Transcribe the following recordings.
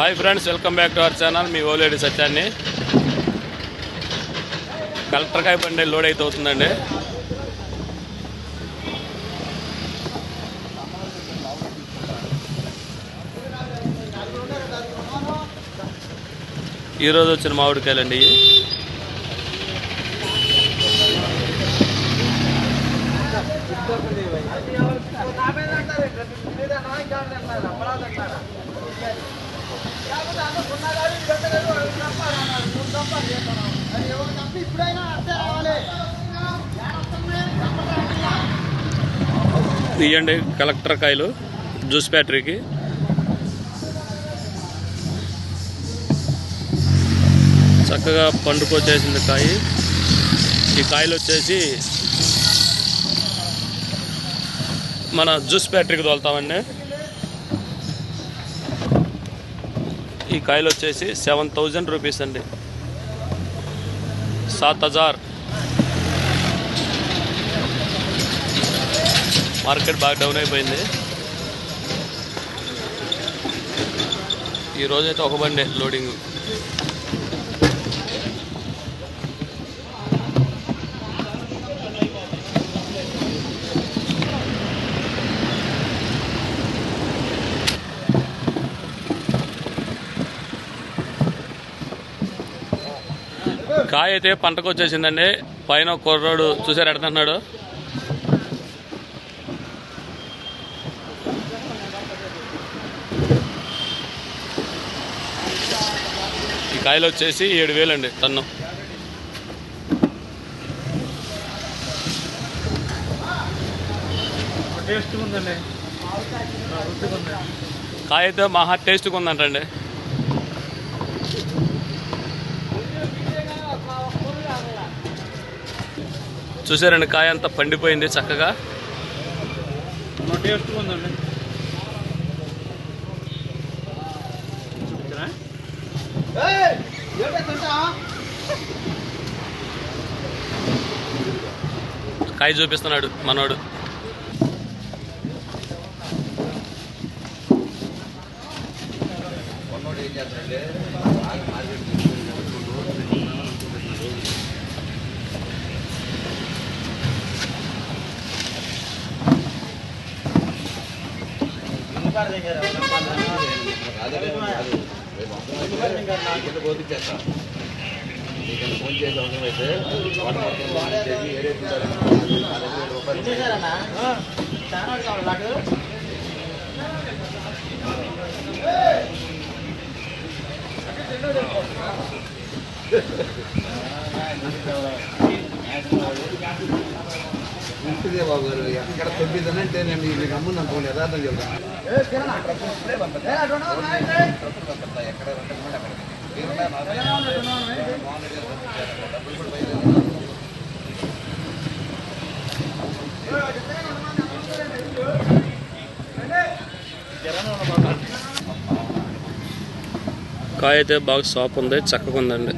Hi friends welcome back to our channel మీ ఓలేడి సత్యాన్ని. కలెక్టర్కాయ బండి లోడ్ అయితే అవుతుందండి. ఈరోజు వచ్చిన మామిడికాయలండి ఇవి ఇవ్వండి కలెక్టర్ కాయలు జ్యూస్ ఫ్యాక్టరీకి చక్కగా పండుకొచ్చేసింది కాయ. ఈ కాయలు వచ్చేసి మన జ్యూస్ ఫ్యాక్టరీకి తోలుతామండి. ఈ కాయలు వచ్చేసి సెవెన్ థౌజండ్ రూపీస్ అండి. సాత్ హజార్. మార్కెట్ బాగా డౌన్ అయిపోయింది. ఈరోజైతే ఒక బండి లోడింగ్. కాయ అయితే పంటకు వచ్చేసిందండి పైన కుర్రోడు చూసారు ఎడుతున్నాడు ఈ కాయలు వచ్చేసి ఏడు వేలండి టన్ను. ఉంది కాయ అయితే మహా టేస్ట్గా ఉందంటండి చూసారండి కాయ అంతా పండిపోయింది చక్కగా. టేస్ట్ కాయ చూపిస్తున్నాడు మనోడు. ఫోన్ చేసి చేస్తాడు ఫోన్ చేసి ఏ రేట్ రూపాయలు ఉన్నాయి. బాబు గారు ఎక్కడ తొమ్మిదనంటే నేను మీకు అమ్మును అనుకోండి యథార్థం చెప్తాను కాయ అయితే బాగా సాప్ ఉంది చక్కగా ఉందండి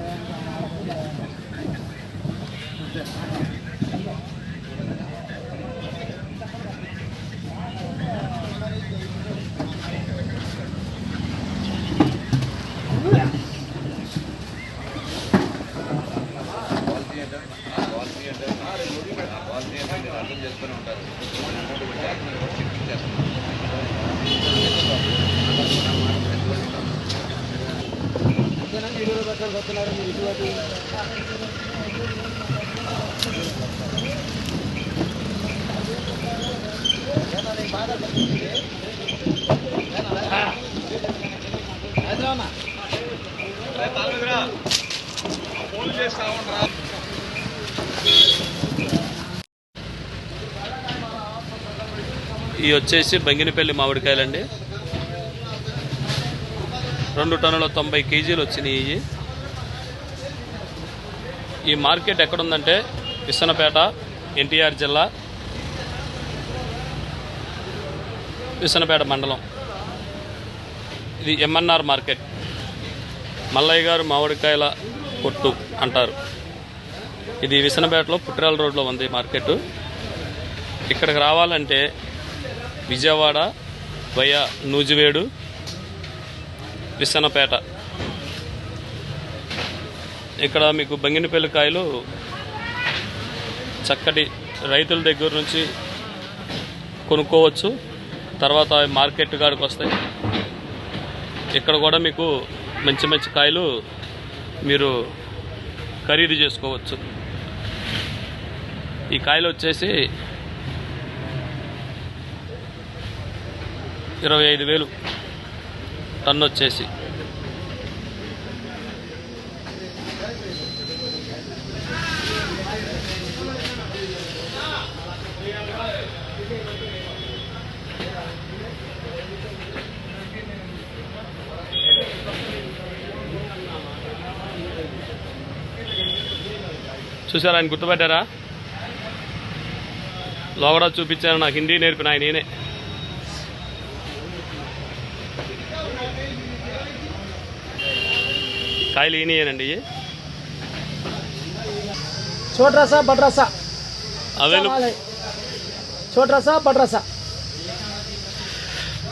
ఇవి వచ్చేసి బంగినపల్లి మామిడికాయలండి. రెండు టన్నుల తొంభై కేజీలు వచ్చినాయి ఇవి. ఈ మార్కెట్ ఎక్కడుందంటే విసనపేట ఎన్టీఆర్ జిల్లా విసనపేట మండలం. ఇది ఎంఎన్ఆర్ మార్కెట్. మల్లయ్య గారు మామిడికాయల కొట్టు అంటారు. ఇది విసనపేటలో పుట్టిరాల రోడ్లో ఉంది మార్కెట్. ఇక్కడికి రావాలంటే విజయవాడ వయా నూజివేడు విసనపేట. ఇక్కడ మీకు బంగినపల్లి కాయలు చక్కటి రైతుల దగ్గర నుంచి కొనుక్కోవచ్చు. తర్వాత మార్కెట్ కాడికి వస్తాయి. ఇక్కడ కూడా మీకు మంచి మంచి కాయలు మీరు ఖరీదు చేసుకోవచ్చు. ఈ కాయలు వచ్చేసి ఇరవై ఐదు వేలు టన్ను వచ్చేసి. చూసారా ఆయన గుర్తుపెట్టారా? లోగడ చూపించారు నాకు హిందీ నేర్పిన ఆయన నేనే కాయలు ఈయనండి చోట్రసా బట్రసా చోట్రసా బట్రసా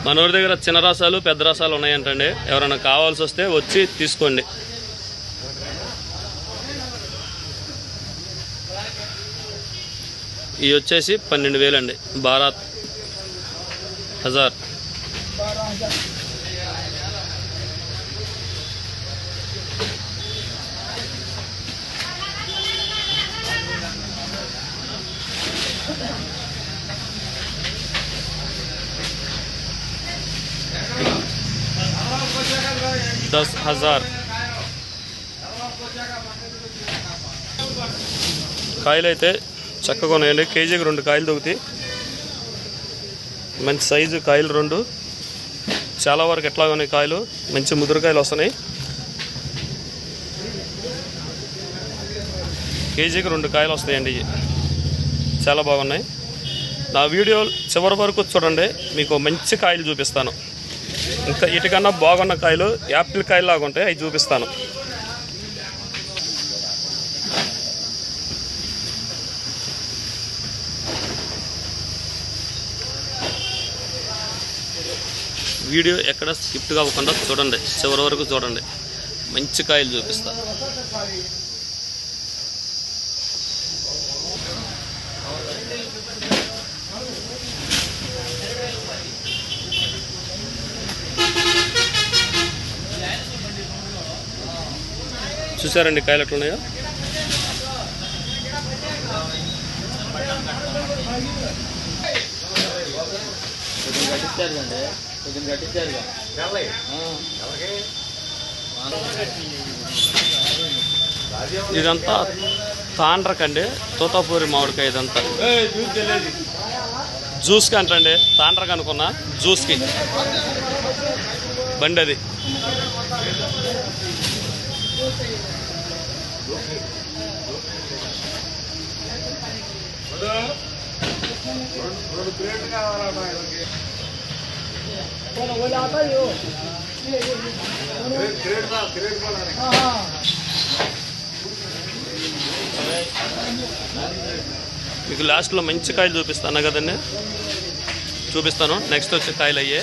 మనూరి దగ్గర చిన్న రసాలు పెద్ద రసాలు ఉన్నాయంటండి. ఎవరైనా కావాల్సి వస్తే వచ్చి తీసుకోండి. ఇవి వచ్చేసి పన్నెండు వేలండి భారత్ హజార్. దస్ హజార్. కాయలు అయితే చక్కగా ఉన్నాయండి కేజీకి రెండు కాయలు దొరుకుతాయి మంచి సైజు కాయలు రెండు. చాలా వరకు ఎట్లా ఉన్నాయి కాయలు. మంచి ముదురుకాయలు వస్తున్నాయి. కేజీకి రెండు కాయలు వస్తాయండి చాలా బాగున్నాయి. నా వీడియో చివరి వరకు చూడండి. మీకు మంచి కాయలు చూపిస్తాను. ఇంకా ఇటుకన్నా బాగున్న కాయలు యాపిల్ కాయలు లాగా ఉంటాయి. అవి చూపిస్తాను. వీడియో ఎక్కడ స్కిప్ కాకుండా చూడండి. చివరి వరకు చూడండి. మంచి కాయలు చూపిస్తా. చూసారండి కాయలు ఎట్లున్నాయో అంటే కట్టించారు కొంచెం కట్టించారు ఇదంతా తాండ్రకండి తోతాపూరి మామిడికాయ ఇదంతా. జ్యూస్కి అంటండి తాండ్రక అనుకున్నా జ్యూస్కి. బండి. అది वो आता ही हो हाँ हाँ మీకు లాస్ట్లో మంచి కాయలు చూపిస్తాను కదండి చూపిస్తాను నెక్స్ట్ వచ్చే కాయలు అయ్యే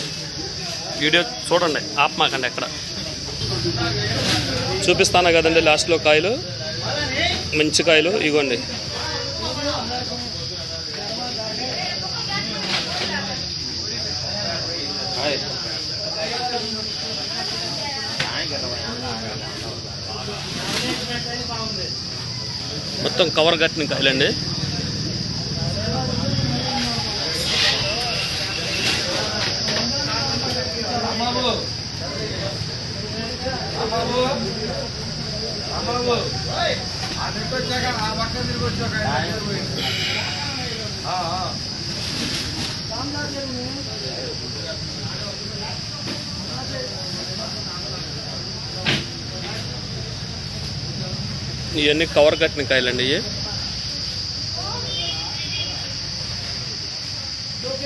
వీడియో చూడండి ఆపమాకండి ఎక్కడ చూపిస్తాను కదండి లాస్ట్లో కాయలు మంచి కాయలు ఇగోండి మొత్తం కవర్ కట్టిన కాయలండి. ఇవన్నీ కవర్ కట్టిన కాయలండి ఇవి.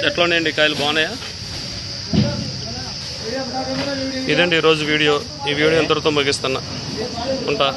ఎట్లా ఉన్నాయండి కాయలు? బాగున్నాయా? ఇదండి ఈరోజు వీడియో. ఈ వీడియో ఎంతటితో ముగిస్తున్నా. ఉంటా.